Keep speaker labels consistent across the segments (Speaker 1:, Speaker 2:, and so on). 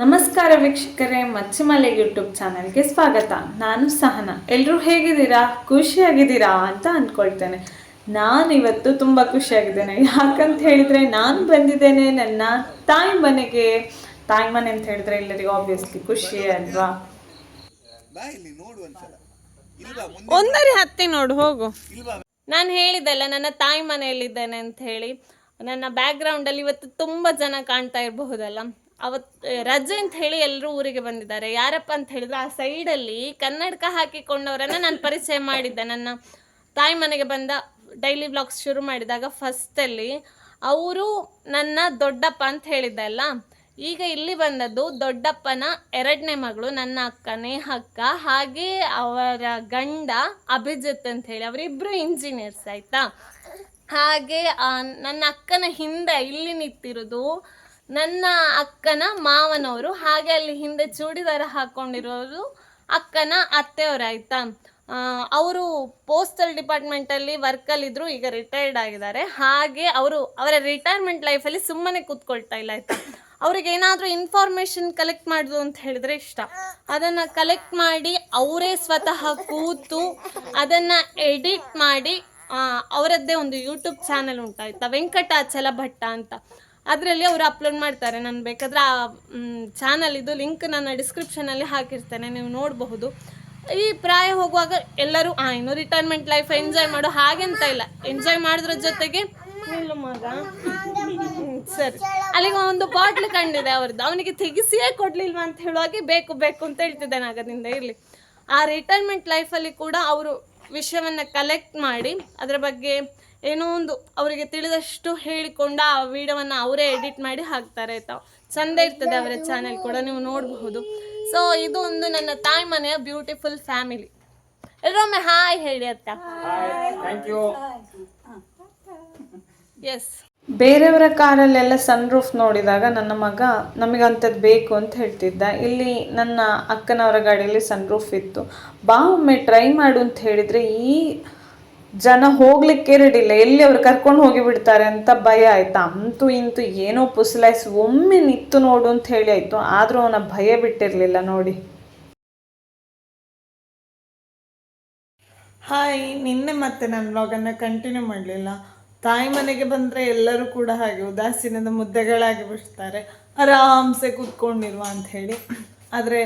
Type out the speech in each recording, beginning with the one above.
Speaker 1: ನಮಸ್ಕಾರ ವೀಕ್ಷಕರೇ, ಮಚ್ಚಮಲೆ ಯೂಟ್ಯೂಬ್ ಚಾನಲ್ಗೆ ಸ್ವಾಗತ. ನಾನು ಸಹನ. ಎಲ್ಲರೂ ಹೇಗಿದ್ದೀರಾ? ಖುಷಿಯಾಗಿದ್ದೀರಾ ಅಂತ ಅಂದ್ಕೊಳ್ತೇನೆ ನಾನು ಇವತ್ತು ತುಂಬ ಖುಷಿಯಾಗಿದ್ದೇನೆ. ಯಾಕಂತ ಹೇಳಿದ್ರೆ ನಾನು ಬಂದಿದ್ದೇನೆ ನನ್ನ ತಾಯಿ ಮನೆಗೆ. ತಾಯಿ ಮನೆ ಅಂತ ಹೇಳಿದ್ರೆ ಎಲ್ಲರಿಗೂ ಆಬ್ವಿಯಸ್ಲಿ ಖುಷಿ ಅಲ್ವಾ?
Speaker 2: ಒಂದರಿ ಹತ್ತಿ ನೋಡು, ಹೋಗು. ನಾನು ಹೇಳಿದ್ದಲ್ಲ, ನನ್ನ ತಾಯಿ ಮನೆಯಲ್ಲಿದ್ದೇನೆ ಅಂತ ಹೇಳಿ. ನನ್ನ ಬ್ಯಾಕ್ಗ್ರೌಂಡ್ ಅಲ್ಲಿ ಇವತ್ತು ತುಂಬಾ ಜನ ಕಾಣ್ತಾ ಇರಬಹುದಲ್ಲ? ಅವತ್ ರಜೆ ಅಂತ ಹೇಳಿ ಎಲ್ಲರೂ ಊರಿಗೆ ಬಂದಿದ್ದಾರೆ. ಯಾರಪ್ಪ ಅಂತ ಹೇಳಿದ್ರೆ ಆ ಸೈಡಲ್ಲಿ ಕನ್ನಡಕ ಹಾಕಿಕೊಂಡವರನ್ನ ನಾನು ಪರಿಚಯ ಮಾಡಿದ್ದೆ. ನನ್ನ ತಾಯಿ ಮನೆಗೆ ಬಂದ ಡೈಲಿ ಬ್ಲಾಗ್ಸ್ ಶುರು ಮಾಡಿದಾಗ ಫಸ್ಟಲ್ಲಿ ಅವರು ನನ್ನ ದೊಡ್ಡಪ್ಪ ಅಂತ ಹೇಳಿದ್ದಲ್ಲ ಈಗ ಇಲ್ಲಿ ಬಂದದ್ದು ದೊಡ್ಡಪ್ಪನ ಎರಡನೇ ಮಗಳು, ನನ್ನ ಅಕ್ಕ ನೇಹಕ್ಕ ಹಾಗೆ ಅವರ ಗಂಡ ಅಭಿಜಿತ್ ಅಂತ ಹೇಳಿ ಅವರಿಬ್ಬರು ಇಂಜಿನಿಯರ್ಸ್ ಆಯಿತಾ? ಹಾಗೆ ನನ್ನ ಅಕ್ಕನ ಹಿಂದೆ ಇಲ್ಲಿ ನಿಂತಿರೋದು ನನ್ನ ಅಕ್ಕನ ಮಾವನವರು ಹಾಗೆ ಅಲ್ಲಿ ಹಿಂದೆ ಚೂಡಿದಾರ ಹಾಕೊಂಡಿರೋರು ಅಕ್ಕನ ಅತ್ತೆಯವರಾಯ್ತಾ? ಅವರು ಪೋಸ್ಟಲ್ ಡಿಪಾರ್ಟ್ಮೆಂಟಲ್ಲಿ ವರ್ಕಲ್ಲಿದ್ದರು ಈಗ ರಿಟೈರ್ಡ್ ಆಗಿದ್ದಾರೆ. ಹಾಗೆ ಅವರು ಅವರ ರಿಟೈರ್ಮೆಂಟ್ ಲೈಫಲ್ಲಿ ಸುಮ್ಮನೆ ಕೂತ್ಕೊಳ್ತಾ ಇಲ್ಲ, ಆಯ್ತಾ? ಅವ್ರಿಗೆ ಏನಾದರೂ ಇನ್ಫಾರ್ಮೇಷನ್ ಕಲೆಕ್ಟ್ ಮಾಡೋದು ಅಂತ ಹೇಳಿದ್ರೆ ಇಷ್ಟ. ಅದನ್ನು ಕಲೆಕ್ಟ್ ಮಾಡಿ ಅವರೇ ಸ್ವತಃ ಕೂತು ಅದನ್ನು ಎಡಿಟ್ ಮಾಡಿ ಅವರದ್ದೇ ಒಂದು ಯೂಟ್ಯೂಬ್ ಚಾನಲ್ ಉಂಟಾಯ್ತಾ ವೆಂಕಟಾಚಲ ಭಟ್ಟ ಅಂತ. ಅದರಲ್ಲಿ ಅವರು ಅಪ್ಲೋಡ್ ಮಾಡ್ತಾರೆ ನಾನು ಬೇಕಾದ್ರೆ ಆ ಚಾನಲ್ ಇದು ಲಿಂಕ್ ನನ್ನ ಡಿಸ್ಕ್ರಿಪ್ಷನಲ್ಲಿ ಹಾಕಿರ್ತೇನೆ, ನೀವು ನೋಡಬಹುದು. ಈ ಪ್ರಾಯ ಹೋಗುವಾಗ ಎಲ್ಲರೂ, ಆ, ಇನ್ನು ರಿಟೈರ್ಮೆಂಟ್ ಲೈಫ್ ಎಂಜಾಯ್ ಮಾಡೋ ಹಾಗೆಂತ ಇಲ್ಲ. ಎಂಜಾಯ್ ಮಾಡಿದ್ರ ಜೊತೆಗೆ ಮಗ. ಸರಿ. ಅಲ್ಲಿಗೆ ಒಂದು ಬಾಟ್ಲ್ ಕಂಡಿದೆ ಅವ್ರದ್ದು ಅವನಿಗೆ ತೆಗಿಸಿಯೇ ಕೊಡ್ಲಿಲ್ವ ಅಂತ ಹೇಳುವಾಗೆ ಬೇಕು ಬೇಕು ಅಂತ ಹೇಳ್ತಿದ್ದಾನೆ ಆಗದಿಂದ ಇರಲಿ. ಆ ರಿಟೈರ್ಮೆಂಟ್ ಲೈಫಲ್ಲಿ ಕೂಡ ಅವರು ವಿಷಯವನ್ನು ಕಲೆಕ್ಟ್ ಮಾಡಿ, ಅದರ ಬಗ್ಗೆ ಏನೋ ಒಂದು ಅವರಿಗೆ ತಿಳಿದಷ್ಟು ಹೇಳಿಕೊಂಡ ಆ ವಿಡಿಯೋವನ್ನು ಅವರೇ ಎಡಿಟ್ ಮಾಡಿ ಹಾಕ್ತಾರೆ ಆಯ್ತಾ ಚಂದ ಇರ್ತದೆ ಅವರ ಚಾನೆಲ್ ಕೂಡ ನೀವು ನೋಡಬಹುದು. ಸೊ ಇದು ಒಂದು ನನ್ನ ತಾಯಿ ಮನೆಯ ಬ್ಯೂಟಿಫುಲ್ ಫ್ಯಾಮಿಲಿ ಎಲ್ಲರೊಮ್ಮೆ ಹಾಯ್ ಹೇಳಿ ಅತ್ತ. ಎಸ್
Speaker 1: ಬೇರೆಯವರ ಕಾರಲ್ಲೆಲ್ಲ ಸನ್ ರೂಫ್ ನೋಡಿದಾಗ ನನ್ನ ಮಗ ನಮಗಂಥದ್ದು ಬೇಕು ಅಂತ ಹೇಳ್ತಿದ್ದ. ಇಲ್ಲಿ ನನ್ನ ಅಕ್ಕನವರ ಗಾಡಿಯಲ್ಲಿ ಸನ್ ರೂಫ್ ಇತ್ತು. ಬಾ ಒಮ್ಮೆ ಟ್ರೈ ಮಾಡು ಅಂತ ಹೇಳಿದರೆ ಈ ಜನ ಹೋಗ್ಲಿಕ್ಕೆ ರೆಡಿ ಇಲ್ಲ. ಎಲ್ಲಿ ಅವ್ರು ಕರ್ಕೊಂಡು ಹೋಗಿ ಬಿಡ್ತಾರೆ ಅಂತ ಭಯ ಆಯ್ತಾ. ಅಂತೂ ಇಂತೂ ಏನೋ ಪುಸಲಾಯಿಸಿ ಒಮ್ಮೆ ನಿತ್ತು ನೋಡು ಅಂತ ಹೇಳಿ ಆಯ್ತು. ಆದರೂ ಅವನ ಭಯ ಬಿಟ್ಟಿರಲಿಲ್ಲ ನೋಡಿ. ಹಾಯ್ ನಿನ್ನೆ ಮತ್ತೆ ನಾನು ವ್ಲಾಗನ್ನು ಕಂಟಿನ್ಯೂ ಮಾಡಲಿಲ್ಲ. ತಾಯಿ ಮನೆಗೆ ಬಂದರೆ ಎಲ್ಲರೂ ಕೂಡ ಹಾಗೆ ಉದಾಸೀನದ ಮುದ್ದೆಗಳಾಗಿ ಬಿಡ್ತಾರೆ. ಆರಾಮ್ಸೆ ಕೂತ್ಕೊಂಡಿರುವ ಅಂತ ಹೇಳಿ. ಆದರೆ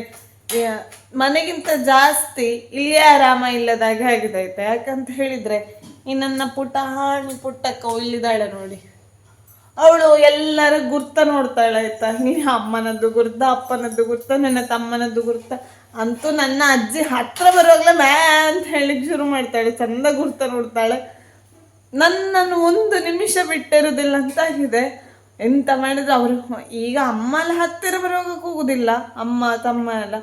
Speaker 1: ಮನೆಗಿಂತ ಜಾಸ್ತಿ ಇಲ್ಲಿ ಆರಾಮ ಇಲ್ಲದಾಗ ಆಗಿದೈತೆ ಯಾಕಂತ ಹೇಳಿದರೆ, ಈ ನನ್ನ ಪುಟ್ಟ ಹಾಣಿ ಪುಟ್ಟಕ್ಕ ಇಲ್ಲಿದ್ದಾಳೆ ನೋಡಿ. ಅವಳು ಎಲ್ಲರ ಗುರ್ತ ನೋಡ್ತಾಳೆ, ಆಯ್ತಾ? ಇಲ್ಲಿ ಅಮ್ಮನದ್ದು ಗುರ್ತ, ಅಪ್ಪನದ್ದು ಗುರ್ತ, ನನ್ನ ತಮ್ಮನದ್ದು ಗುರ್ತ. ಅಂತೂ ನನ್ನ ಅಜ್ಜಿ ಹತ್ರ ಬರೋಗ್ಲೇ ಮ್ಯಾ ಅಂತ ಹೇಳಿ ಶುರು ಮಾಡ್ತಾಳೆ, ಚಂದ ಗುರ್ತ ನೋಡ್ತಾಳೆ. ನನ್ನನ್ನು ಒಂದು ನಿಮಿಷ ಬಿಟ್ಟಿರೋದಿಲ್ಲ ಅಂತ ಆಗಿದೆ. ಎಂತ ಮಾಡಿದ್ರು ಅವರು? ಈಗ ಅಮ್ಮ ಎಲ್ಲ ಹತ್ತಿರ ಬರುವಾಗ ಕೂಗುದಿಲ್ಲ. ಅಮ್ಮ, ತಮ್ಮ ಎಲ್ಲ.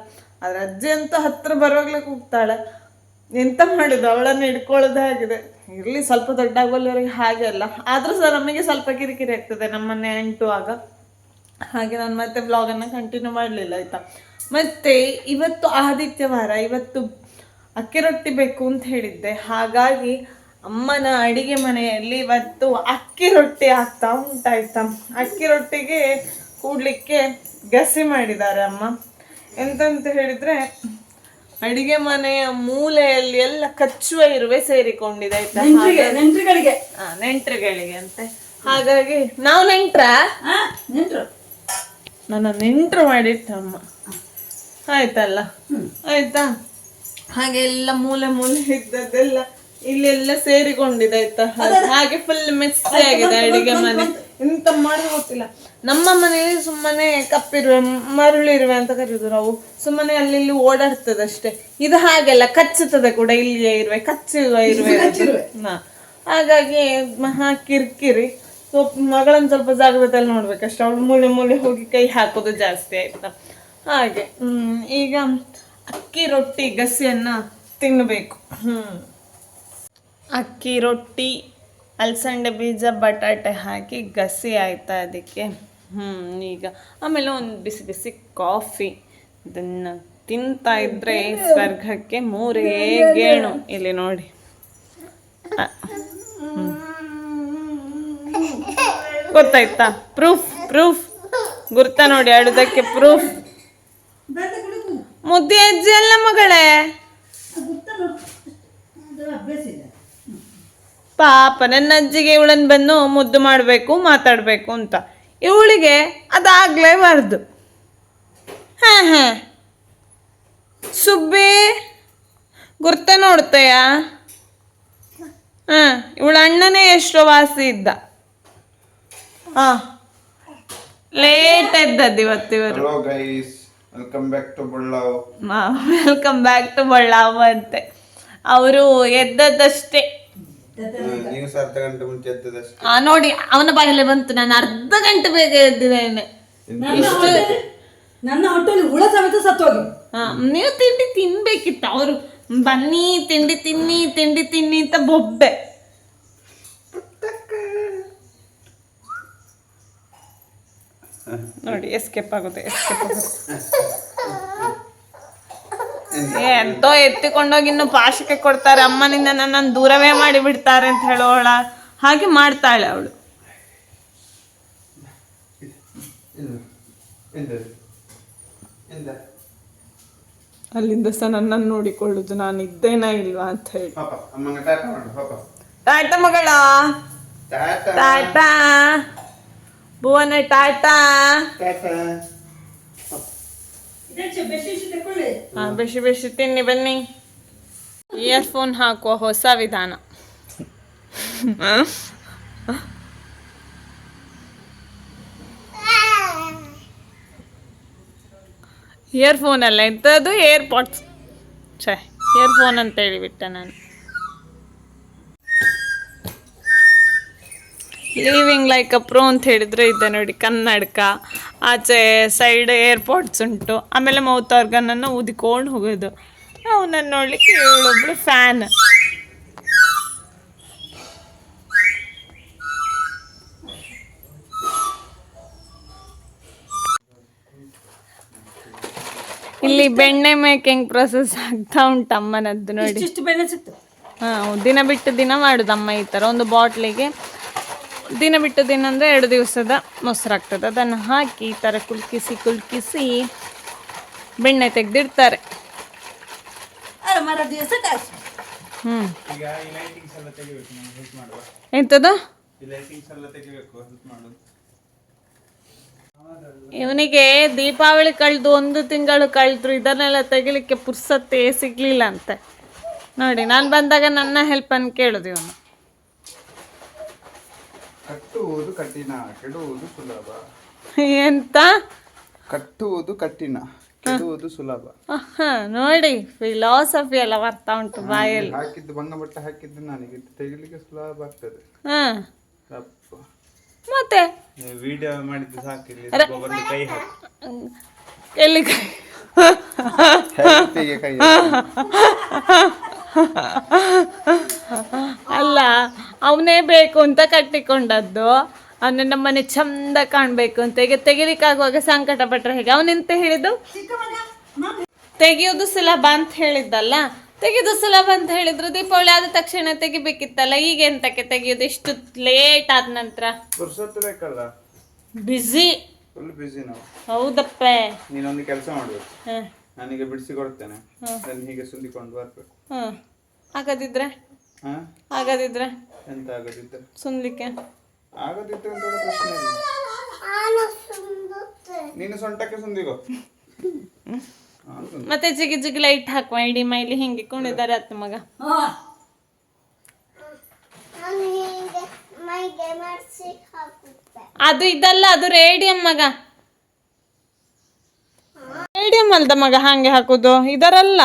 Speaker 1: ಆದ್ರೆ ಅಜ್ಜಿ ಅಂತೂ ಹತ್ತಿರ ಬರುವಾಗಲೇ ಕೂಗ್ತಾಳೆ. ಎಂತ ಮಾಡುದು? ಅವಳನ್ನು ಹಿಡ್ಕೊಳ್ಳೋದೇ ಆಗಿದೆ ಇರಲಿ, ಸ್ವಲ್ಪ ದೊಡ್ಡ ಆಗೋಲ್ಲವರೆಗೆ ಹಾಗೆ ಅಲ್ಲ. ಆದರೂ ಸಹ ನಮಗೆ ಸ್ವಲ್ಪ ಕಿರಿಕಿರಿ ಆಗ್ತದೆ ನಮ್ಮನ್ನೇ ಆಗ ಹಾಗೆ ನಾನು ಮತ್ತೆ ವ್ಲಾಗನ್ನು ಕಂಟಿನ್ಯೂ ಮಾಡಲಿಲ್ಲ, ಆಯಿತಾ? ಮತ್ತೆ ಇವತ್ತು ಆದಿತ್ಯವಾರ, ಇವತ್ತು ಅಕ್ಕಿ ರೊಟ್ಟಿ ಬೇಕು ಅಂತ ಹೇಳಿದ್ದೆ. ಹಾಗಾಗಿ ಅಮ್ಮನ ಅಡಿಗೆ ಮನೆಯಲ್ಲಿ ಇವತ್ತು ಅಕ್ಕಿ ರೊಟ್ಟಿ ಆಗ್ತಾ ಉಂಟಾಯ್ತಾ. ಅಕ್ಕಿ ರೊಟ್ಟಿಗೆ ಕೂಡ್ಲಿಕ್ಕೆ ಗಸಿ ಮಾಡಿದ್ದಾರೆ ಅಮ್ಮ. ಎಂತಂತ ಹೇಳಿದ್ರೆ ಅಡಿಗೆ ಮನೆಯ ಮೂಲೆಯಲ್ಲಿ ಎಲ್ಲ ಕಚ್ಚುವ ಇರುವೆ ಸೇರಿಕೊಂಡಿದೆ ಆಯ್ತಾ?
Speaker 3: ನೆಂಟ್ರುಗಳಿಗೆ.
Speaker 1: ಅಂತೆ. ಹಾಗಾಗಿ ನಾವು ನೆಂಟ್ರ?
Speaker 3: ನೆಂಟ್ರು.
Speaker 1: ನನ್ನ ನೆಂಟ್ರು ಮಾಡಿಟ್ಟಮ್ಮ. ಆಯ್ತಲ್ಲ? ಆಯ್ತಾ? ಹಾಗೆ ಎಲ್ಲ ಮೂಲೆ ಮೂಲೆ ಇದ್ದದ್ದೆಲ್ಲ ಇಲ್ಲೆಲ್ಲ ಸೇರಿಕೊಂಡಿದೆ ಆಯ್ತಾ? ಹಾಗೆ ಫುಲ್ ಮೆಸ್ಸಿ ಆಗಿದೆ ಅಡಿಗೆ ಮನೆ. ಎಂತ ಮಾಡಿ ಗೊತ್ತಿಲ್ಲ. ನಮ್ಮ ಮನೆಯಲ್ಲಿ ಸುಮ್ಮನೆ ಕಪ್ಪಿರುವೆ ಮರುಳಿರುವೆ ಅಂತ ಕರೆಯುದು ನಾವು. ಸುಮ್ಮನೆ ಅಲ್ಲಿ ಇಲ್ಲಿ ಓಡಾಡ್ತದೆ ಅಷ್ಟೇ. ಇದು ಹಾಗೆಲ್ಲ ಕಚ್ಚುತ್ತದೆ ಕೂಡ ಇಲ್ಲಿಯೇ ಇರುವೆ ಕಚ್ಚುವ ಇರುವೆ. ಹಾ. ಹಾಗಾಗಿ ಮಹಾ ಕಿರಿಕಿರಿ. ಸ್ವಲ್ಪ ಮಗಳನ್ನ ಸ್ವಲ್ಪ ಜಾಗ್ರತೆಯಲ್ಲಿ ನೋಡ್ಬೇಕಷ್ಟೆ. ಅವಳು ಮೂಲೆ ಮೂಲೆ ಹೋಗಿ ಕೈ ಹಾಕೋದು ಜಾಸ್ತಿ ಆಯ್ತಾ. ಹಾಗೆ ಹ್ಮ್ ಈಗ ಅಕ್ಕಿ ರೊಟ್ಟಿ ಗಸಿಯನ್ನ ತಿನ್ನಬೇಕು ಹ್ಮ್. ಅಕ್ಕಿ ರೊಟ್ಟಿ, ಅಲಸಂಡೆ ಬೀಜ, ಬಟಾಟೆ ಹಾಕಿ ಗಸಿ ಆಯಿತಾ ಅದಕ್ಕೆ. ಹ್ಮ್, ಈಗ ಆಮೇಲೆ ಒಂದು ಬಿಸಿ ಬಿಸಿ ಕಾಫಿ. ಅದನ್ನು ತಿಂತಾ ಇದ್ರೆ ಸ್ವರ್ಗಕ್ಕೆ ಮೂರೇ ಗೇಣು. ಇಲ್ಲಿ ನೋಡಿ. ಗೊತ್ತಾಯ್ತಾ? Proof proof. ಗುರ್ತ ನೋಡಿ ಅಡುದಕ್ಕೆ ಪ್ರೂಫ್. ಮುದ್ದೆ ಅಜ್ಜಿ ಅಲ್ಲ ಮಗಳೇ
Speaker 3: ಗೊತ್ತಲ್ಲ ಅದು ಅಭ್ಯಾಸ ಇದೆ
Speaker 1: ಪಾಪ ನನ್ನ ಅಜ್ಜಿಗೆ ಇವಳನ್ನು ಬಂದು ಮುದ್ದು ಮಾಡಬೇಕು ಮಾತಾಡಬೇಕು ಅಂತ. ಇವಳಿಗೆ ಅದಾಗಲೇಬಾರ್ದು ಹಾಂ ಹಾಂ. ಸುಬ್ಬಿ ಗುರ್ತ ನೋಡ್ತೆಯಾ ಹಾಂ ಇವಳ ಅಣ್ಣನೇ ಎಷ್ಟೋ ವಾಸಿ ಇದ್ದ. ಹಾಂ. ಲೇಟ್ ಎದ್ದದ್ದು ಇವತ್ತಿವರು
Speaker 4: welcome back to Ballav
Speaker 1: welcome back to Ballav ಅಂತೆ. ಅವರು ಎದ್ದದ್ದಷ್ಟೇ.
Speaker 4: ನೀವು ಸಹ ಅರ್ಧ ಗಂಟೆ ಮುಂಚೆ ಎದ್ದದಷ್ಟೇ
Speaker 1: ಆ ನೋಡಿ ಅವನ ಬಾಯಲ್ಲಿ ಬಂತು. ನಾನು ಅರ್ಧ ಗಂಟೆ ಬೇಗ ಎದ್ದಿದ್ದೇನೆ
Speaker 3: ನನ್ನ ಹೊಟ್ಟೆ ನನ್ನ ಹೊಟ್ಟೆಲಿ ಹುಳ ಸಮೇತ ಸತ್ತೋಗಿ.
Speaker 1: ಹಾ, ನೀವು ತಿಂಡಿ ತಿನ್ಬೇಕಿತ್ತು. ಅವರು ಬನ್ನಿ ತಿಂಡಿ ತಿನ್ನಿ ತಿಂಡಿ ತಿನ್ನಿ ಅಂತ ಬೊಬ್ಬೆ. ನೋಡಿ ಎಸ್ಕೇಪ್ ಆಗುತ್ತೆ ಎಸ್ಕೇಪ್ ಆಗುತ್ತೆ. ಎಂತೋ ಎತ್ತಿಕೊಂಡೋಗಿ ಇನ್ನು ಪಾಶಕ್ಕೆ ಕೊಡ್ತಾರೆ. ಅಮ್ಮನಿಂದ ನನ್ನನ್ನು ದೂರವೇ ಮಾಡಿ ಬಿಡ್ತಾರೆ ಅಂತ ಹೇಳೋಳ ಹಾಗೆ ಮಾಡ್ತಾಳೆ ಅವಳು. ಅಲ್ಲಿಂದ ಸಹ ನನ್ನನ್ನು ನೋಡಿಕೊಳ್ಳುದು ನಾನು ಇದ್ದೇನಾ ಇಲ್ವಾ ಅಂತ ಹೇಳಿ.
Speaker 4: ಟಾಟಾ
Speaker 1: ಮಗಳ.
Speaker 4: ಟಾಟಾ.
Speaker 1: ಟಾಟಾ. ಭುವನ ಟಾಟಾ. ಬಿಸಿ ಬಿಸಿ ತಿನ್ನಿ, ಬನ್ನಿ. ಇಯರ್ ಫೋನ್ ಹಾಕುವ ಹೊಸ ವಿಧಾನ. ಇಯರ್ ಇಯರ್ಫೋನ್ ಅಲ್ಲ ಎಂಥದ್ದು ಏರ್ಪಾಡ್ಸ್ ಛೇ ಇಯರ್ಫೋನ್ ಅಂತ ಹೇಳಿಬಿಟ್ಟೆ ನಾನು. ಲಿವಿಂಗ್ ಲೈಕ್ ಅ ಪ್ರೋ ಅಂತ ಹೇಳಿದ್ರೆ ಇದೆ ನೋಡಿ ಕನ್ನಡಕ ಆಚೆ ಸೈಡ್ ಏರ್ಪೋರ್ಟ್ಸ್ ಉಂಟು ಆಮೇಲೆ ಮೌತ್ ಆರ್ಗನನ್ನು ಊದಿಕೊಂಡು ಹೋಗೋದು. ಅವನನ್ನು ನೋಡ್ಲಿಕ್ಕೆ ಇವಳೊಬ್ಳು ಫ್ಯಾನ್ ಇಲ್ಲಿ ಬೆಣ್ಣೆ ಮೇಕಿಂಗ್ ಪ್ರೊಸೆಸ್ ಆಗ್ತಾ ಉಂಟು ಅಮ್ಮನದ್ದು ನೋಡಿ. ಹಾಂ ದಿನ ಬಿಟ್ಟು ದಿನ ಮಾಡುದಮ್ಮ ಈ ತರ ಒಂದು ಬಾಟ್ಲಿಗೆ ದಿನ ಬಿಟ್ಟು ದಿನ ಅಂದರೆ ಎರಡು ದಿವಸದ ಮೊಸರಾಗ್ತದೆ. ಅದನ್ನು ಹಾಕಿ ಈ ಥರ ಕುಲ್ಕಿಸಿ ಕುಲ್ಕಿಸಿ ಬೆಣ್ಣೆ ತೆಗೆದಿಡ್ತಾರೆ. ಹ್ಞೂ ಎಂಥದ್ದು ಇವನಿಗೆ ದೀಪಾವಳಿ ಕಳೆದು ಒಂದು ತಿಂಗಳು ಕಳೆದ್ರು ಇದನ್ನೆಲ್ಲ ತೆಗಿಲಿಕ್ಕೆ ಪುರ್ಸತ್ತೇ ಸಿಗ್ಲಿಲ್ಲ ಅಂತೆ. ನೋಡಿ ನಾನು ಬಂದಾಗ ನನ್ನ ಹೆಲ್ಪನ್ನು ಕೇಳೋದು ಇವನು.
Speaker 4: ಕಟ್ಟುವುದು ಕಠಿಣ ಕೆಡುವುದು ಸುಲಭ.
Speaker 1: ಎಂತ?
Speaker 4: ಕಟ್ಟುವುದು ಕಠಿಣ ಕೆಡುವುದು ಸುಲಭ.
Speaker 1: ಆಹಾ, ನೋಡಿ ಫಿಲಾಸಫಿ ಎಲ್ಲ ಬರ್ತಾ ಉಂಟು ಬಾಯಲ್ಲಿ.
Speaker 4: ಹಾಕಿದ್ದು ಬಂಗ ಬಟ್ಟೆ ಹಾಕಿದ್ದು ನನಗೆ ಇದು ತೆಗಿಲಿಕ್ಕೆ ಸುಲಭ ಆಗ್ತದೆ.
Speaker 1: ಹಾ.
Speaker 4: ತಪ್ಪು.
Speaker 1: ಮತ್ತೆ?
Speaker 4: ವಿಡಿಯೋ ಮಾಡಿದ್ದು ಸಾಕು ಇಲ್ಲಿ ಒಬ್ಬರಲ್ಲಿ ಕೈ ಹಾಕಿ.
Speaker 1: ಎಲ್ಲಿ ಕೈ-
Speaker 4: ಕೈ
Speaker 1: ಅಲ್ಲ ಅವನೇ ಬೇಕು ಅಂತ ಕಟ್ಟಿಕೊಂಡದ್ದು. ಅವನ ನಮ್ಮನೆ ಚಂದ ಕಾಣಬೇಕು ಅಂತ. ಈಗ ತೆಗಿಲಿಕ್ಕಾಗುವಾಗ ಸಂಕಟ ಪಟ್ಟರೆ ಹೇಗೆ? ಅವನೆಂತ ಹೇಳಿದ್ದು? ತೆಗೆಯೋದು ಸುಲಭ ಅಂತ ಹೇಳಿದ್ದಲ್ಲ. ತೆಗೆಯೋದು ಸುಲಭ ಅಂತ ಹೇಳಿದ್ರು ದೀಪಾವಳಿ ಆದ ತಕ್ಷಣ ತೆಗಿಬೇಕಿತ್ತಲ್ಲ. ಈಗ ಎಂತಕ್ಕೆ ತೆಗಿಯೋದು ಇಷ್ಟು ಲೇಟ್ ಆದ ನಂತರ.
Speaker 4: ಬಿಸಿ ನಾವು.
Speaker 1: ಹೌದಪ್ಪ.
Speaker 4: ನೀನೊಂದು ಕೆಲಸ ಮಾಡಬೇಕು ನನಗೆ ಬಿಡಿಸಿ ಕೊಡ್ತೇನೆ. ಹೀಗೆ ಸುಂದಿಕೊಂಡು ಬರ್ಬೇಕು.
Speaker 1: ಹಾಂ ಆಗದಿದ್ರೆ? ಆಗದಿದ್ರೆ?
Speaker 4: ಎಂತ ಆಗದಿದ್ರೆ?
Speaker 1: ಸುನ್ಲಿಕ್ಕೆ?
Speaker 4: ಆಗದಿದ್ರೆ ಅಂತ ಹೇಳೋ ಪ್ರಶ್ನೆ ಇಲ್ಲ. ನೀನು ಸೊಂಟಕ್ಕೆ ಸುಂದಿಗೋ.
Speaker 1: ಮತ್ತೆ ಜಿಗಿ ಜಿಗಿ ಲೈಟ್ ಹಾಕುವ ಇಡೀ ಮೈಲಿ ಹಿಂಗೆ ಕುಣಿದಾರೆ ಅತ್ತ ಮಗ.
Speaker 3: ಹಾ.
Speaker 1: ಅದು ಇದಲ್ಲ ಅದು ರೇಡಿಯಂ ಮಗ. ರೇಡಿಯಂ ಅಲ್ದ ಮಗ ಹಾಗೆ ಹಾಕುದು ಇದರಲ್ಲ.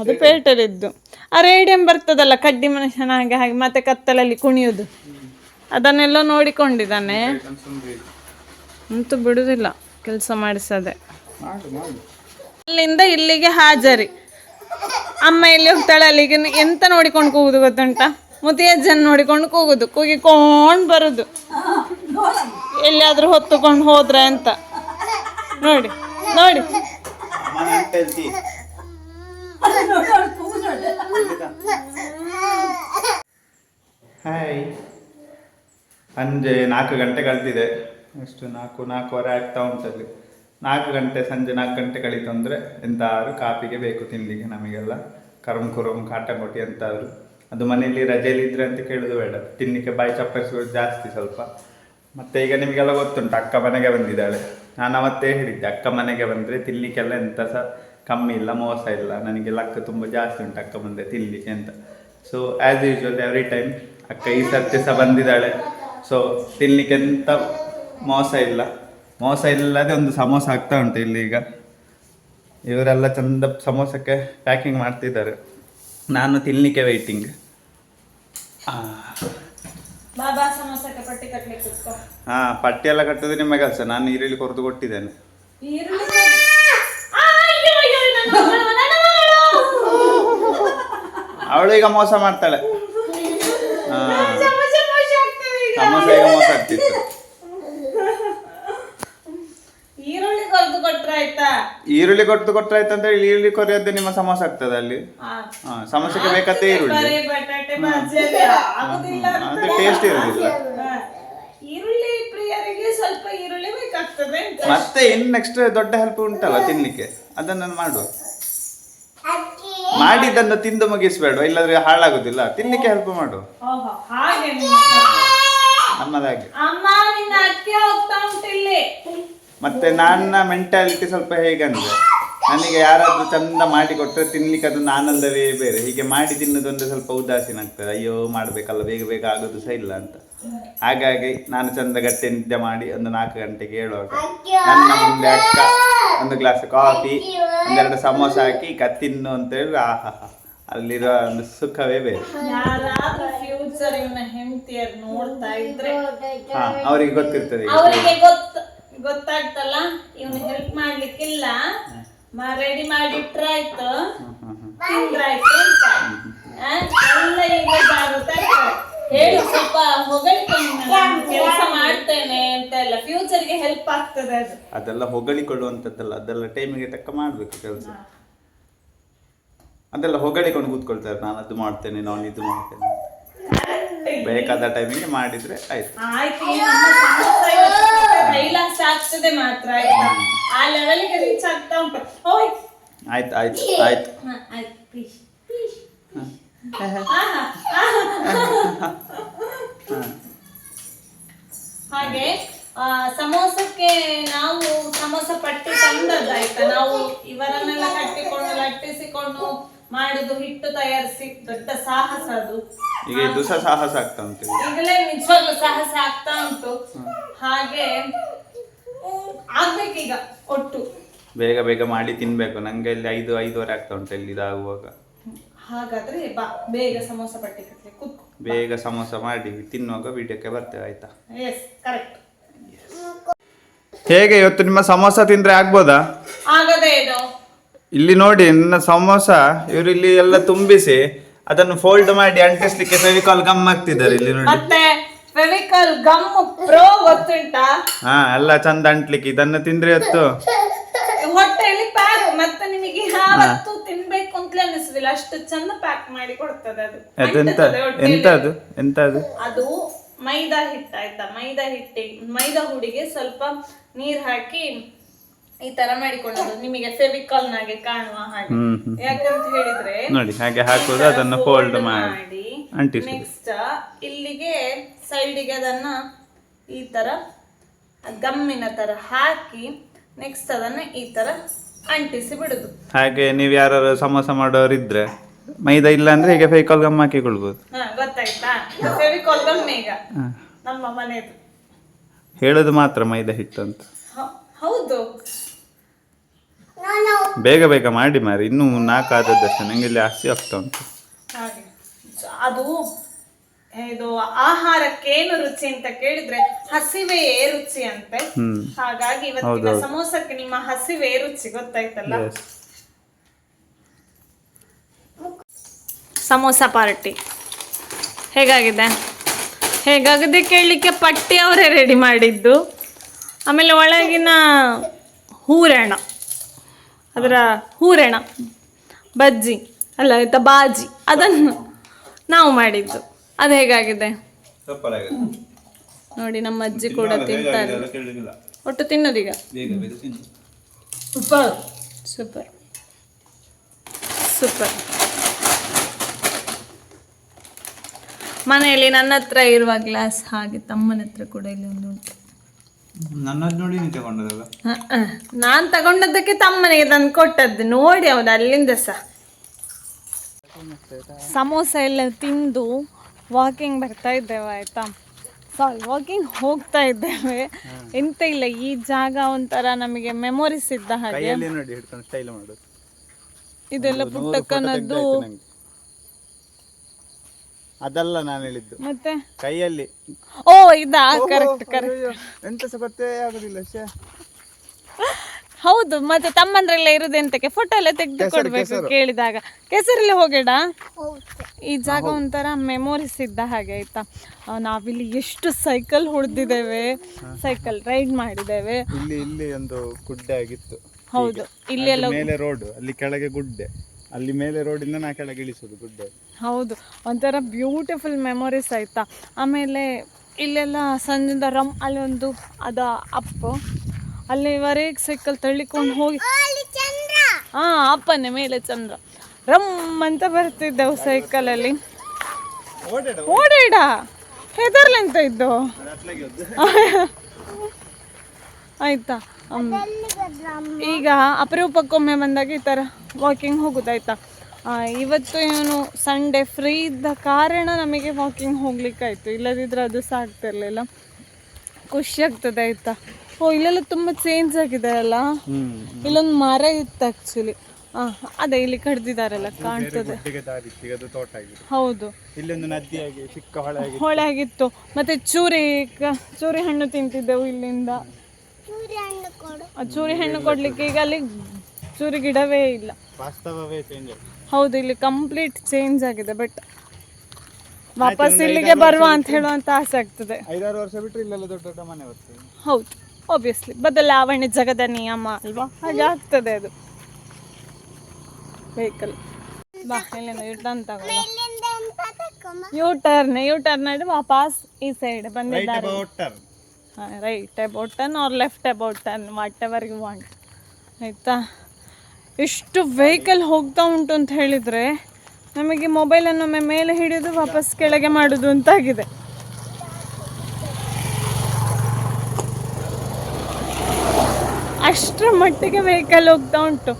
Speaker 1: ಅದು ಪೇಟಲಿದ್ದು ಆ ರೇಡಿಯಂ ಬರ್ತದಲ್ಲ, ಕಡ್ಡಿ ಮನುಷ್ಯನ ಹಾಗೆ ಹಾಗೆ ಮತ್ತೆ ಕತ್ತಲಲ್ಲಿ ಕುಣಿಯುದು. ಅದನ್ನೆಲ್ಲ ನೋಡಿಕೊಂಡಿದ್ದಾನೆ. ಅಂತೂ ಬಿಡುದಿಲ್ಲ ಕೆಲಸ ಮಾಡಿಸದೆ.
Speaker 4: ಮಾಡು ಮಾಡು
Speaker 1: ಅಲ್ಲಿಂದ ಇಲ್ಲಿಗೆ ಹಾಜರಿ. ಅಮ್ಮ ಎಲ್ಲಿ ಹೋಗ್ತಾಳೆ, ಅಲ್ಲಿಗೆ ಎಂತ ನೋಡಿಕೊಂಡು ಕೂಗುದು ಗೊತ್ತುಂಟ? ಮುತಿಯಜ್ಜನ್ ನೋಡಿಕೊಂಡು ಕೂಗುದು, ಕೂಗಿಕೊಂಡು ಬರುದು. ಎಲ್ಲಿಯಾದ್ರೂ ಹೊತ್ತುಕೊಂಡು ಹೋದ್ರೆ ಅಂತ. ನೋಡಿ ನೋಡಿ.
Speaker 3: ನೋಡಿ.
Speaker 4: ಹಾಯ್. ಸಂಜೆ ನಾಲ್ಕು ಗಂಟೆ ಕಳೆದಿದೆ. ಎಷ್ಟು ನಾಲ್ಕು, ನಾಲ್ಕೂವರೆ ಆಗ್ತಾ ಉಂಟಲ್ಲಿ ನಾಲ್ಕು ಗಂಟೆ, ಸಂಜೆ ನಾಲ್ಕು ಗಂಟೆ ಕಳೀತು ಅಂದರೆ ಎಂತಾದ್ರು ಕಾಪಿಗೆ ಬೇಕು ತಿನ್ನಲಿಕ್ಕೆ ನಮಗೆಲ್ಲ. ಕರುಮ್ ಕುರುಮ್ ಕಾಟಂಗೊಟಿ ಎಂತಾದ್ರು. ಅದು ಮನೆಯಲ್ಲಿ ರಜೆಯಲ್ಲಿ ಇದ್ರೆ ಅಂತ ಕೇಳೋದು ಬೇಡ. ತಿನ್ನಲಿಕ್ಕೆ ಬಾಯಿ ಚಪ್ಪರಿಸೋದು ಜಾಸ್ತಿ ಸ್ವಲ್ಪ. ಮತ್ತೆ ಈಗ ನಿಮಗೆಲ್ಲ ಗೊತ್ತುಂಟು, ಅಕ್ಕ ಮನೆಗೆ ಬಂದಿದ್ದಾಳೆ. ನಾನು ಅವತ್ತೇ ಹೇಳಿದ್ದೆ, ಅಕ್ಕ ಮನೆಗೆ ಬಂದರೆ ತಿನ್ನಲಿಕ್ಕೆಲ್ಲ ಎಂತ ಸಹ ಕಮ್ಮಿ ಇಲ್ಲ, ಮೋಸ ಇಲ್ಲ, ನನಗೆ ಲಕ್ಕ ತುಂಬ ಜಾಸ್ತಿ ಉಂಟು ಅಕ್ಕ ಮುಂದೆ ತಿನ್ನಲಿಕ್ಕೆ ಅಂತ. So as usual every time ಅಕ್ಕ ಈ ಸರ್ತಿ ಸಹ ಬಂದಿದ್ದಾಳೆ. ಸೊ ತಿನ್ನಲಿಕ್ಕೆ ಎಂತ ಮೋಸ ಇಲ್ಲ. ಮೋಸ ಇಲ್ಲದೆ ಒಂದು ಸಮೋಸ ಆಗ್ತಾ ಉಂಟು ಇಲ್ಲಿ ಈಗ. ಇವರೆಲ್ಲ ಚಂದ ಸಮೋಸಕ್ಕೆ ಪ್ಯಾಕಿಂಗ್ ಮಾಡ್ತಿದ್ದಾರೆ. ನಾನು ತಿನ್ನಲಿಕ್ಕೆ ವೆಯ್ಟಿಂಗ್
Speaker 1: ಬಾಬಾ ಸಮೋಸಕ್ಕೆ ಪಟ್ಟಿ ಕಟ್ಲಿಕ್ಕೆ ಕೂತ್ಕೋ.
Speaker 4: ಹಾಂ ಪಟ್ಟಿ ಎಲ್ಲ ಕಟ್ಟೋದು ನಿಮ್ಮ ಕೆಲಸ. ನಾನು ಈರುಳ್ಳಿ ಕೊರದು ಕೊಟ್ಟಿದ್ದೇನೆ.
Speaker 1: ಈರುಳ್ಳಿ ಮಗಳು.
Speaker 4: ಅವಳು ಈಗ ಮೋಸ ಮಾಡ್ತಾಳೆ. ಹಾ.
Speaker 1: ಸಮೋಸ ಮೋಸ ಆಗ್ತದೆ ಈಗ.
Speaker 4: ಸಮೋಸ ಈಗ ಮೋಸ ಆಗ್ತಿತ್ತು
Speaker 1: ಈರುಳ್ಳಿ ಕೊರ್ದು ಕೊಟ್ರೆ ಆಯ್ತಾ
Speaker 4: ಈರುಳ್ಳಿ ಕೊಟ್ಟು ಕೊಟ್ಟರೆ ಆಯ್ತು ಅಂತ ಹೇಳಿ ಈರುಳ್ಳಿ ಕೊರೆಯದ್ದೇ ನಿಮ್ಮ ಸಮಸ್ಯೆ ಆಗ್ತದೆ ಅಲ್ಲಿ? ಹಾ, ಸಮೋಸಕ್ಕೆ ಬೇಕಾದ ಈರುಳ್ಳಿ.
Speaker 1: ಬರೀ ಬಟಾಟೆ ಭಾಜಿ ಅಲ್ಲಿ ಆಗುದಿಲ್ಲ
Speaker 4: ಅದು
Speaker 1: ಅಂತಾರೆ.
Speaker 4: ಟೇಸ್ಟ್ ಇರೋದಿಲ್ಲ.
Speaker 1: ಆ, ಈರುಳ್ಳಿ ಪ್ರಿಯರಿಗೆ ಸ್ವಲ್ಪ ಈರುಳ್ಳಿ ಬೇಕಾಗ್ತದೆ ಅಂತ.
Speaker 4: ಮತ್ತೆ ಇನ್ ನೆಕ್ಸ್ಟ್ ದೊಡ್ಡ ಹೆಲ್ಪ್ ಉಂಟಲ್ಲ ತಿನ್ಲಿಕ್ಕೆ. ಅದನ್ನ ಮಾಡುವ. ಮಾಡಿದ್ದನ್ನು ತಿಂದು ಮುಗಿಸ್ಬೇಡ ಇಲ್ಲಾದ್ರೆ ಹಾಳಾಗುದಿಲ್ಲ. ತಿನ್ಲಿಕ್ಕೆ ಹೆಲ್ಪ್ ಮಾಡು
Speaker 1: ಓಹೋ ಹಾಗೆ ನಿಮ್ಮ
Speaker 4: ನಮ್ಮದಾಗಿ.
Speaker 1: ಅಮ್ಮ ನಿನ್ನ ಅತ್ತೆ ಹೋಗ್ತಾ ಉಂಟು ಇಲ್ಲಿ.
Speaker 4: ಮತ್ತೆ ನನ್ನ ಮೆಂಟಾಲಿಟಿ ಸ್ವಲ್ಪ ಹೇಗಂದ್ರೆ ನನಗೆ ಯಾರಾದರೂ ಚಂದ ಮಾಡಿ ಕೊಟ್ಟರೆ ತಿನ್ಲಿಕ್ಕೆ ಅದೊಂದು ಆನಂದವೇ ಬೇರೆ. ಹೀಗೆ ಮಾಡಿ ತಿನ್ನೋದೊಂದು ಸ್ವಲ್ಪ ಉದಾಸೀನ ಆಗ್ತದೆ. ಅಯ್ಯೋ ಮಾಡಬೇಕಲ್ಲ ಬೇಗ ಬೇಗ ಆಗೋದು ಸಹ ಇಲ್ಲ ಅಂತ. ಹಾಗಾಗಿ ನಾನು ಚಂದ ಗಟ್ಟಿ ನಿದ್ದೆ ಮಾಡಿ ಒಂದು ನಾಲ್ಕು ಗಂಟೆಗೆ ಹೇಳುವಾಗ ನನ್ನ ಮುಂದೆ ಅಕ್ಕ ಒಂದು ಗ್ಲಾಸ್ ಕಾಫಿ ಒಂದೆರಡು ಸಮೋಸ ಹಾಕಿ ಈಗ ತಿನ್ನು ಅಂತ ಹೇಳಿದ್ರೆ ಆಹಾ ಅಲ್ಲಿರೋ ಒಂದು ಸುಖವೇ ಬೇರೆ.
Speaker 1: ಫ್ಯೂಚರ್ ಇವನ ಹೆಂಡತಿಯರ್ ನೋಡ್ತಾ ಇದ್ರೆ
Speaker 4: ಅವರಿಗೆ ಗೊತ್ತಿರ್ತದೆ
Speaker 1: ಗೊತ್ತಾಗ್ತಲ್ಲ? ಇವನು ಹೆಲ್ಪ್ ಮಾಡ್ಲಿಕ್ಕಿಲ್ಲ. ರೆಡಿ ಮಾಡಿ ಇಟ್ರಾಯ್ತು ತಿಂದ್ರಾಯ್ತು ಅಂತ. ಆ, ಎಲ್ಲ ಈಗ. ಹೇಳು ಸ್ವಲ್ಪ ಹೊಗಳಿಕೊಂಡು ಕೆಲಸ ಮಾಡ್ತೇನೆ ಅಂತ ಎಲ್ಲ. ಫ್ಯೂಚರ್ಗೆ ಹೆಲ್ಪ್ ಆಗ್ತದೆ ಅದು.
Speaker 4: ಅದೆಲ್ಲ ಹೊಗಳಿಕೊಳ್ಳುವಂಥದ್ದಲ್ಲ ಅದೆಲ್ಲ ಟೈಮಿಗೆ ತಕ್ಕ ಮಾಡಬೇಕು ಕೆಲಸ. ಅದೆಲ್ಲ ಹೊಗಳಿಕೊಂಡು ಕೂತ್ಕೊಳ್ತಾರೆ. ನಾನು ಅದು ಮಾಡ್ತೇನೆ ನಾನು ಇದು ಮಾಡ್ತೇನೆ ಬೇಕಾದ ಟೈಮಿಗೆ ಮಾಡಿದ್ರೆ ಆಯ್ತು.
Speaker 1: ಆಯ್ತು ಕೈಲಾಸ ಆಗ್ತದೆ ಮಾತ್ರ ಆಯ್ತಾ? ಆ ಲೆವೆಲ್ಗೆ ರೀಚ್ ಆಗ್ತಾ ಉಂಟು.
Speaker 4: ಆಯ್ತು ಆಯ್ತು ಆಯ್ತು.
Speaker 1: ಹಾಗೆ ಸಮೋಸಕ್ಕೆ ನಾವು ಸಮೋಸ ಪಟ್ಟಿ ತಂದದ್ದು ಆಯ್ತಾ? ನಾವು ಇವರನ್ನೆಲ್ಲ ಕಟ್ಟಿಕೊಂಡು ಲಟ್ಟಿಸಿಕೊಂಡು ಮಾಡುದು ಹಿಟ್ಟು ತಯಾರಿಸಿ ದೊಡ್ಡ ಸಾಹಸ ಅದು.
Speaker 4: ಈಗ ಇದು ಸಹ ಸಾಹಸ ಆಗ್ತಾ ಉಂಟು ಈಗ.
Speaker 1: ಈಗಲೇ ನಿಜವಾಗ್ಲೂ ಸಾಹಸ ಆಗ್ತಾ ಉಂಟು. ಹಾಗೆ ಆಗ್ಬೇಕೀಗ ಒಟ್ಟು.
Speaker 4: ಬೇಗ ಬೇಗ ಮಾಡಿ ತಿನ್ಬೇಕು. ನಂಗೆ ಇಲ್ಲಿ ಐದು ಐದುವರೆ ಆಗ್ತಾ ಉಂಟು ಇಲ್ಲಿ ಇದಾಗುವಾಗ.
Speaker 1: ಹಾಗಾದ್ರೆ ಬಾ ಬೇಗ ಸಮೋಸ ಪಟ್ಟಿ ಕಟ್ಲಿ ಕೂತ್ಕೊ.
Speaker 4: ಬೇಗ ಸಮೋಸ ಮಾಡಿ ತಿನ್ನುವಾಗ ವಿಡಿಯೋಕ್ಕೆ ಬರ್ತೇವೆ ಆಯ್ತಾ?
Speaker 1: ಎಸ್ ಕರೆಕ್ಟ್
Speaker 4: ಹೇಗೆ ಇವತ್ತು ನಿಮ್ಮ ಸಮೋಸ ತಿಂದ್ರೆ ಆಗ್ಬೋದಾ?
Speaker 1: ಆಗದೆ ಇದು.
Speaker 4: ಇಲ್ಲಿ ನೋಡಿ ನನ್ನ ಸಮೋಸ ಇವರು ಇಲ್ಲಿ ಎಲ್ಲ ತುಂಬಿಸಿ ಅದನ್ನು ಫೋಲ್ಡ್ ಮಾಡಿ ಅಂಟಿಸ್ಲಿಕ್ಕೆ ಫೆವಿಕಾಲ್ ಗಮ್ ಹಾಕ್ತಿದ್ದಾರೆ ಇಲ್ಲಿ ನೋಡಿ.
Speaker 1: ಮತ್ತೆ ಫೆವಿಕಲ್ ಗಮ್ ಪ್ರೋ ಗೊತ್ತುಂಟಾ?
Speaker 4: ಹಾ ಎಲ್ಲ ಚಂದ ಅಂಟ್ಲಿಕ್ಕೆ ಇದನ್ನು ತಿಂದ್ರೆ ಹೊತ್ತು.
Speaker 1: ಹೊಟ್ಟೆಯಲ್ಲಿ ಪ್ಯಾಕ್ ಮತ್ತೆ ನಿಮಗೆ ಯಾವತ್ತು ತಿನ್ಬೇಕು ಅಂತ ಅನಿಸುದಿಲ್ಲ. ಅಷ್ಟು ಚಂದ ಪ್ಯಾಕ್ ಮಾಡಿ ಕೊಡ್ತದೆ ಅದು.
Speaker 4: ಅದೆಂತ
Speaker 1: ಅಂಟುತ್ತದೆ ಹೊಟ್ಟೆಯಲ್ಲಿ.
Speaker 4: ಎಂತ ಅದು ಎಂತ ಅದು
Speaker 1: ಅದು ಮೈದಾ ಹಿಟ್ಟು ಆಯ್ತಾ? ಮೈದಾ ಹಿಟ್ಟಿಗೆ ಮೈದಾ ಹುಡಿಗೆ ಸ್ವಲ್ಪ ನೀರ್ ಹಾಕಿ ಈ ತರ ಮಾಡಿಕೊಳ್ಳೋದು ನಿಮಗೆ ಫೆವಿಕಾಲ್ ನಾಗೆ ಕಾಣುವ ಹಾಗೆ. ಯಾಕಂತ ಹೇಳಿದ್ರೆ
Speaker 4: ನೋಡಿ ಹಾಗೆ ಹಾಕುವುದು ಅದನ್ನು ಫೋಲ್ಡ್ ಮಾಡಿ ಅಂಟಿಸಿ.
Speaker 1: ನೆಕ್ಸ್ಟ್ ಇಲ್ಲಿಗೆ ಸೈಡಿಗೆ ಅದನ್ನ ಈ ತರ ಗಮ್ಮಿನ ತರ ಹಾಕಿ ನೆಕ್ಸ್ಟ್ ಅದನ್ನ ಈ ತರ ಅಂಟಿಸಿ ಬಿಡುದು.
Speaker 4: ಹಾಗೆ ನೀವು ಯಾರು ಸಮೋಸ ಮಾಡೋರಿದ್ರೆ ಮೈದಾ ಇಲ್ಲ ಅಂದ್ರೆ ಹೀಗೆ ಫೈಕಾಲ್ ಗಮ್ ಹಾಕಿಕೊಳ್ಬೋದು
Speaker 1: ಹಾ ಗೊತ್ತಾಯ್ತಾ? ಫೆವಿಕಾಲ್ ಗಮ್ ಈಗ. ನಮ್ಮ ಮನೆದು.
Speaker 4: ಹೇಳೋದು ಮಾತ್ರ ಮೈದಾ ಹಿಟ್ಟು ಅಂತ.
Speaker 1: ಹೌದು.
Speaker 4: ಬೇಗ ಬೇಗ ಮಾಡಿ ಮಾರಿ. ಇನ್ನೂ ನಾಲ್ಕು ಆದದ್ದಷ್ಟೇ. ನಂಗೆ ಇಲ್ಲಿ ಹಸಿ ಆಗ್ತಾ ಉಂಟು.
Speaker 1: ಹಾಗೆ. ಅದು ಇದು ಆಹಾರಕ್ಕೇನು ರುಚಿ ಅಂತ ಕೇಳಿದ್ರೆ ಹಸಿವೆಯೇ ರುಚಿ ಅಂತೆ. ಹಾಗಾಗಿ ಇವತ್ತಿನ
Speaker 4: ಹೌದೌದು.
Speaker 1: ಸಮೋಸಕ್ಕೆ ನಿಮ್ಮ ಹಸಿವೆ ರುಚಿ ಗೊತ್ತಾಯ್ತಲ್ಲ?
Speaker 4: Yes.
Speaker 1: ಸಮೋಸ ಪಾರ್ಟಿ. ಹೇಗಾಗಿದೆ? ಹೇಗಾಗದೆ ಕೇಳಲಿಕ್ಕೆ ಪಟ್ಟಿ ಅವರೇ ರೆಡಿ ಮಾಡಿದ್ದು. ಆಮೇಲೆ ಒಳಗಿನ ಹೂರಣ. ಅದರ ಹೂರೆಣ ಬಜ್ಜಿ ಅಲ್ಲ ಆಯ್ತಾ ಬಾಜಿ ಅದನ್ನು ನಾವು ಮಾಡಿದ್ದು. ಅದು ಹೇಗಾಗಿದೆ?
Speaker 4: ಸೂಪರ್ ಆಗಿದೆ
Speaker 1: ನೋಡಿ ನಮ್ಮ ಅಜ್ಜಿ ಕೂಡ ತಿಂತಾರೆ. ಒಟ್ಟು ತಿನ್ನೋದೀಗ
Speaker 2: ಸೂಪರ್.
Speaker 1: ಸೂಪರ್. ಸೂಪರ್. ಮನೆಯಲ್ಲಿ ನನ್ನ ಹತ್ರ ಇರುವ ಗ್ಲಾಸ್ ಹಾಗೆ ತಮ್ಮನ ಹತ್ರ ಕೂಡ ಇಲ್ಲಿ ಒಂದು ಉಂಟು.
Speaker 4: ನನ್ನದು ನೋಡಿ ತಗೊಂಡದಲ್ಲ.
Speaker 1: ನಾನು ತಗೊಂಡದ್ದಕ್ಕೆ ತಮ್ಮನಿಗೆ ತಂದು ಕೊಟ್ಟದ್ದು. ನೋಡಿ ಅವನು ಅಲ್ಲಿಂದ ಸಹ ಸಮೋಸ ಎಲ್ಲ ತಿಂದು ವಾಕಿಂಗ್ ಬರ್ತಾ ಇದ್ದೇವೆ ಆಯ್ತಾ? ಸಾರಿ ವಾಕಿಂಗ್ ಹೋಗ್ತಾ ಇದ್ದೇವೆ. ಎಂತ ಇಲ್ಲ ಈ ಜಾಗ ಒಂಥರ ನಮಗೆ ಮೆಮೊರೀಸ್ ಇದ್ದ ಹಾಗೆ. ಇದೆಲ್ಲ ಪುಟ್ಟಕ್ಕನದ್ದು
Speaker 4: ಅದಲ್ಲ ನಾನು ಹೇಳಿದ್ದು.
Speaker 1: ಮತ್ತೆ?
Speaker 4: ಕೈಯಲ್ಲಿ.
Speaker 1: ಓ ಇದಾ? ಕರೆಕ್ಟ್ ಕರೆಕ್ಟ್
Speaker 4: ಎಂತ ಸಹ ಗೊತ್ತೇ ಆಗುದಿಲ್ಲ ಶೇ
Speaker 1: ಹೌದು ಮತ್ತೆ ತಮ್ಮಂದ್ರೆಲ್ಲ ಇರುದು ಎಂತಕ್ಕೆ ಫೋಟೋ ಎಲ್ಲ ತೆಗೆದು ಕೊಡ್ಬೇಕು ಕೇಳಿದಾಗ. ಕೆಸರಲ್ಲಿ ಹೋಗೇಡ ಈ ಜಾಗ ಒಂಥರ ಮೆಮೊರೀಸ್ ಇದ್ದ ಹಾಗೆ ಆಯ್ತಾ? ನಾವಿಲ್ಲಿ ಎಷ್ಟು ಸೈಕಲ್ ಹೊಡೆದಿದ್ದೇವೆ ಸೈಕಲ್ ರೈಡ್ ಮಾಡಿದ್ದೇವೆ.
Speaker 4: ಇಲ್ಲಿ ಇಲ್ಲಿ ಒಂದು ಗುಡ್ಡೆ ಆಗಿತ್ತು.
Speaker 1: ಹೌದು ಇಲ್ಲಿ
Speaker 4: ಎಲ್ಲ ಮೇಲೆ ರೋಡ್ ಅಲ್ಲಿ ಕೆಳಗೆ ಗುಡ್ಡೆ. ಅಲ್ಲಿ ಮೇಲೆ ರೋಡಿಂದ ನಾ ಕೆಳಗೆ ಇಳಿಸೋದು ಗುಡ್ಡೆ.
Speaker 1: ಹೌದು ಒಂಥರ ಬ್ಯೂಟಿಫುಲ್ ಮೆಮೊರೀಸ್ ಆಯ್ತಾ. ಆಮೇಲೆ ಇಲ್ಲೆಲ್ಲ ಸಂಜೆಯಿಂದ ರಮ್ ಅಲ್ಲಿ ಒಂದು ಅದ ಅಪ್ ಅಲ್ಲಿವರೆಗೆ ಸೈಕಲ್ ತಳ್ಳಿಕೊಂಡು ಹೋಗಿ ಹಾಂ ಅಪ್ಪನೇ ಮೇಲೆ ಚಂದ್ರ. ರಮ್ ಅಂತ ಬರ್ತಿದ್ದೆವು ಸೈಕಲಲ್ಲಿ ಓಡಾಡ? ಹೆದರ್ಲೆಂತ ಇದ್ದು. ಆಯ್ತಾ. ಈಗ ಅಪರೂಪಕ್ಕೊಮ್ಮೆ ಬಂದಾಗ ಈ ಥರ ವಾಕಿಂಗ್ ಹೋಗುದಾಯ್ತಾ ಆ, ಇವತ್ತು ಇವನು ಸಂಡೇ ಫ್ರೀ ಇದ್ದ ಕಾರಣ ನಮಗೆ ವಾಕಿಂಗ್ ಹೋಗ್ಲಿಕ್ಕಾಯ್ತು. ಇಲ್ಲದಿದ್ರೆ ಅದು ಸಹ ಆಗ್ತಿರ್ಲಿಲ್ಲ ಖುಷಿ ಆಗ್ತದೆ ಆಯ್ತಾ? ಓ ಇಲ್ಲೆಲ್ಲ ತುಂಬ ಚೇಂಜ್ ಆಗಿದೆ ಅಲ್ಲ? ಇಲ್ಲೊಂದು ಮರ ಇತ್ತು ಆ್ಯಕ್ಚುಲಿ ಅದೇ ಇಲ್ಲಿ ಕಡ್ದಿದಾರಲ್ಲ ಕಾಣ್ತದೆ.
Speaker 4: ದಾರಿ ಇತ್ತು, ಅದು ತೋಟ ಆಗಿದೆ.
Speaker 1: ಹೌದು.
Speaker 4: ಇಲ್ಲೊಂದು ನದಿಯಾಗಿ ಚಿಕ್ಕ ಹೊಳೆ ಆಗಿ
Speaker 1: ಹೊಳೆ ಆಗಿತ್ತು. ಮತ್ತೆ ಚೂರಿ ಚೂರಿ ಹಣ್ಣು ತಿಂತಿದ್ದೆವು ಇಲ್ಲಿಂದ. ಆ ಚೂರಿ ಹಣ್ಣು ಕೊಡ್ಲಿಕ್ಕೆ ಈಗ ಅಲ್ಲಿ ಚೂರಿ ಗಿಡವೇ ಇಲ್ಲ.
Speaker 4: ವಾಸ್ತವವೇ ಚೇಂಜ್
Speaker 1: ಹೌದು ಇಲ್ಲಿ ಕಂಪ್ಲೀಟ್ ಚೇಂಜ್ ಆಗಿದೆ ಬಟ್ ವಾಪಸ್ ಇಲ್ಲಿಗೆ ಬರುವ ಅಂತ ಹೇಳುವಂತ ಆಸೆ ಆಗ್ತದೆ.
Speaker 4: ಐದಾರು ವರ್ಷ ಬಿಟ್ಟರೆ ಇಲ್ಲೆಲ್ಲ ದೊಡ್ಡ ದೊಡ್ಡ ಮನೆ ಬರ್ತದೆ.
Speaker 1: ಹೌದು ಆಬ್ವಿಯಸ್ಲಿ ಬದಲಾವಣೆ ಜಗದ ನಿಯಮ ಅಲ್ವಾ? ಹಾಗೆ ಆಗ್ತದೆ ಅದು. ವೆಹಿಕಲ್ ಬಾ ಇಲ್ಲಿಂದ ಯು ಟರ್ನ್ ತಗೊಳ್ಳ. ಯು ಟರ್ನ್ ಯು ಟರ್ನ್ ಆದ್ರೆ ವಾಪಸ್ ಈ ಸೈಡ್ ಬಂದಿದ್ದಾರೆ.
Speaker 4: ಒಟ್ಟಾರೆ
Speaker 1: right about turn or left about turn whatever you want ಆಯಿತಾ? ಎಷ್ಟು ವೆಹಿಕಲ್ ಹೋಗ್ತಾ ಉಂಟು ಅಂತ ಹೇಳಿದರೆ ನಮಗೆ ಮೊಬೈಲನ್ನು ಒಮ್ಮೆ ಮೇಲೆ ಹಿಡಿದು ವಾಪಸ್ ಕೆಳಗೆ ಮಾಡೋದು ಅಂತಾಗಿದೆ. ಅಷ್ಟರ ಮಟ್ಟಿಗೆ ವೆಹಿಕಲ್ ಹೋಗ್ತಾ ಉಂಟು.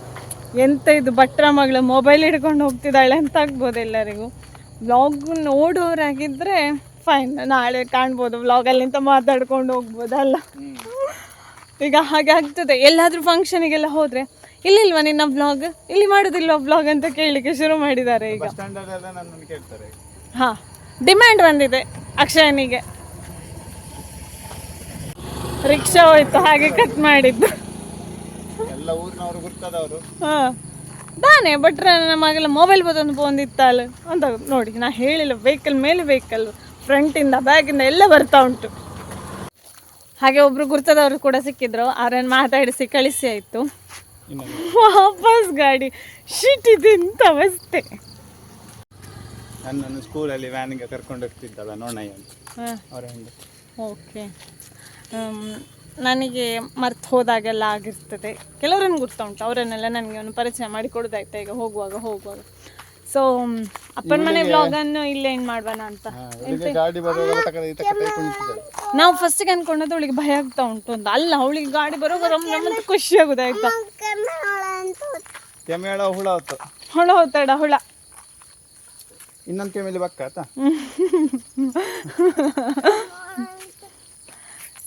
Speaker 1: ಎಂತ ಇದು ಭಟ್ರ ಮಗಳು ಮೊಬೈಲ್ ಹಿಡ್ಕೊಂಡು ಹೋಗ್ತಿದ್ದಾಳೆ ಅಂತ ಆಗ್ಬೋದು ಎಲ್ಲರಿಗೂ. ವ್ಲಾಗ್ ನೋಡೋರಾಗಿದ್ದರೆ ಫೈನ್ ನಾಳೆ ಕಾಣ್ಬೋದು. ವ್ಲಾಗಲ್ಲಿಂತ ಮಾತಾಡ್ಕೊಂಡು ಹೋಗ್ಬೋದಲ್ಲ. ಈಗ ಹಾಗೆ ಆಗ್ತದೆ. ಎಲ್ಲಾದರೂ ಫಂಕ್ಷನಿಗೆಲ್ಲ ಹೋದರೆ ಇಲ್ಲಿಲ್ವಾ ನಿನ್ನ ಬ್ಲಾಗ್ ಇಲ್ಲಿ ಮಾಡೋದಿಲ್ವಾ ಬ್ಲಾಗ್ ಅಂತ ಕೇಳಲಿಕ್ಕೆ ಶುರು ಮಾಡಿದ್ದಾರೆ ಈಗ. ಹಾಂ ಡಿಮ್ಯಾಂಡ್ ಬಂದಿದೆ ಅಕ್ಷಯನಿಗೆ. ರಿಕ್ಷಾ ಹೋಯ್ತು ಹಾಗೆ ಕಟ್ ಮಾಡಿದ್ದು.
Speaker 4: ಎಲ್ಲ ಊರಿನವರು ಗುರ್ತದವರು.
Speaker 1: ಹಾಂ ತಾನೇ ಬಟ್ರೆ ನಮಗೆಲ್ಲ ಮೊಬೈಲ್ ಬದೊಂದು ಬಂದಿತ್ತಲ್ಲ. ಅಂತ ನೋಡಿ ನಾ ಹೇಳಿಲ್ಲ ವೆಹಿಕಲ್ ಮೇಲೆ ವೆಹಿಕಲ್ ಫ್ರಂಟಿಂದ ಬ್ಯಾಗಿಂದ ಎಲ್ಲ ಬರ್ತಾ ಉಂಟು. ಹಾಗೆ ಒಬ್ರು ಗುರ್ತದವರು ಕೂಡ ಸಿಕ್ಕಿದ್ರು ಅವರನ್ನು ಮಾತಾಡಿಸಿ ಕಳಿಸಿ ಆಯಿತು. ವಾಪಸ್ ಗಾಡಿ. ಶಿಟ್ ಇದೆಂತ ಅವಸ್ಥೆ.
Speaker 4: ನನ್ನನ್ನು ಸ್ಕೂಲಲ್ಲಿ ವ್ಯಾನಿಗೆ ಕರ್ಕೊಂಡು ಹೋಗ್ತಿದ್ದಲ್ಲ ನೋಣಯ್ಯ ಅಂತ. ಅವರ ಹೆಂಗೆ.
Speaker 1: ಓಕೆ ನನಗೆ ಮರ್ತು ಹೋದಾಗೆಲ್ಲ ಆಗಿರ್ತದೆ. ಕೆಲವರನ್ನು ಗೊತ್ತಾ ಉಂಟು ಅವರನ್ನೆಲ್ಲ ನನಗೆ ಒಂದು ಪರಿಚಯ ಮಾಡಿ ಕೊಡೋದಾಯ್ತಾ? ಈಗ ಹೋಗುವಾಗ ಹೋಗುವಾಗ. ಸೊ ಅಪ್ಪನ ಮನೆ ವ್ಲಾಗನ್ನು ಇಲ್ಲೇ ಏನು ಮಾಡೋಣ ಅಂತ. ನಾವು ಫಸ್ಟಿಗೆ ಅನ್ಕೊಂಡದ್ದು ಅವಳಿಗೆ ಭಯ ಆಗ್ತಾ ಉಂಟು ಅಂತ. ಅಲ್ಲ ಅವಳಿಗೆ ಗಾಡಿ ಬರೋವಾಗ ರಮ್ ರಮ್ ಖುಷಿ ಆಗುದಾಯ್ತಾ?
Speaker 4: ಕೆಮ್ಮೇಳ ಹುಳ ಹೊತ್ತು.
Speaker 1: ಹುಳ ಹೊತ್ತಡ ಹುಳ.
Speaker 4: ಇನ್ನೊಂದು ಕೆಮ್ಮೆಲಿ ಬಕ್ಕ ಆತ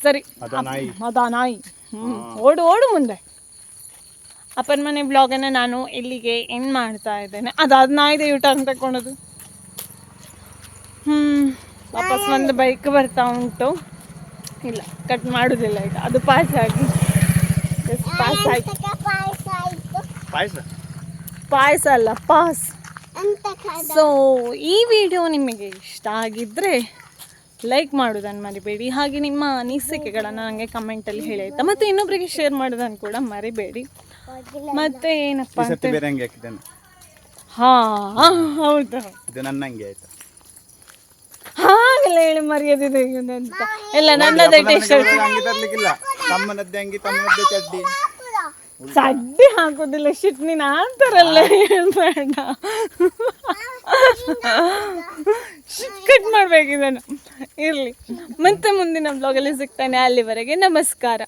Speaker 1: ಸರಿ.
Speaker 4: ಅದ ನಾಯಿ.
Speaker 1: ಅದಾ ನಾಯಿ. ಹ್ಞೂ ಓಡು ಓಡು ಮುಂದೆ. ಅಪ್ಪನ ಮನೆ ಬ್ಲಾಗನ್ನು ನಾನು ಇಲ್ಲಿಗೆ ಎಂಡ್ ಮಾಡ್ತಾ ಇದ್ದೇನೆ. ಅದಾದ ನಾಯಿದೆ ಯೂಟ ಅಂತ ತಗೊಳೋದು ಹ್ಞೂ ವಾಪಸ್ ಒಂದು ಬೈಕ್ ಬರ್ತಾ ಉಂಟು. ಇಲ್ಲ ಕಟ್ ಮಾಡೋದಿಲ್ಲ ಈಗ. ಅದು ಪಾಸ್ ಆಗಿ. ಪಾಸ್ ಆಯ್ತು
Speaker 4: ಪಾಯಸ?
Speaker 1: ಪಾಯಸ ಅಲ್ಲ ಪಾಸ್. ಸೊ ಈ ವಿಡಿಯೋ ನಿಮಗೆ ಇಷ್ಟ ಆಗಿದ್ದರೆ ಲೈಕ್ ಮಾಡೋದನ್ನು ಮರಿಬೇಡಿ. ಹಾಗೆ ನಿಮ್ಮ ಅನಿಸಿಕೆಗಳನ್ನು ನನಗೆ ಕಮೆಂಟಲ್ಲಿ ಹೇಳಿ ಆಯ್ತಾ? ಮತ್ತು ಇನ್ನೊಬ್ಬರಿಗೆ ಶೇರ್ ಮಾಡೋದನ್ನು ಕೂಡ ಮರಿಬೇಡಿ. ಮತ್ತೆ ಏನಪ್ಪ ಅಂತ ಹಾಂ ಹೌದು.
Speaker 4: ಇದು ನನ್ನ ಹಂಗೆ ಆಯ್ತಾ.
Speaker 1: ಹಾಗೆ ಎಲ್ಲ ಹೇಳಿ ಮರ್ಯಾದಿದೆ ಅಂತ ಎಲ್ಲ ನನ್ನದೇ
Speaker 4: ಟೇಸ್ಟ್ ತಮ್ಮನದ್ದೇ ಅಂಗಿ ತಮ್ಮನದ್ದೇ ಚಡ್ಡಿ.
Speaker 1: ಚಡ್ಡಿ ಹಾಕೋದಿಲ್ಲ ಶಿಟ್ ನೀನು ಅಂತಾರಲ್ಲ ಹೇಳ್ಬೇಡ ಕಟ್ ಮಾಡ್ಬೇಕಿದನ್ನು. ಇರಲಿ. ಮತ್ತೆ ಮುಂದಿನ ಬ್ಲಾಗಲ್ಲಿ ಸಿಗ್ತಾನೆ. ಅಲ್ಲಿವರೆಗೆ ನಮಸ್ಕಾರ.